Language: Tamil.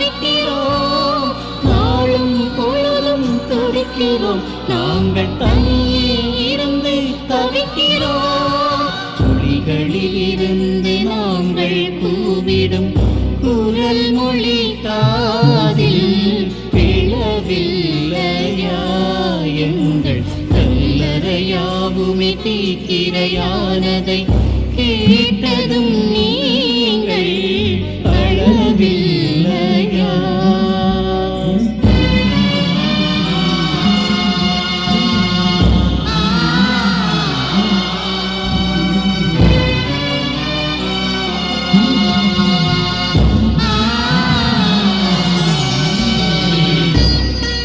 தவிக்கிறோம் நாளும் பொழுதும் துடிக்கிறோம். நாங்கள் தனியே இருந்து தவிக்கிறோம். துளிகளில் இருந்து நாங்கள் கூவிடும் குரல் மொழி காதில் பிளவில்லையா எங்கள் கல்லறையாவுமே தீக்கிரையானதை கேட்டதும் நீ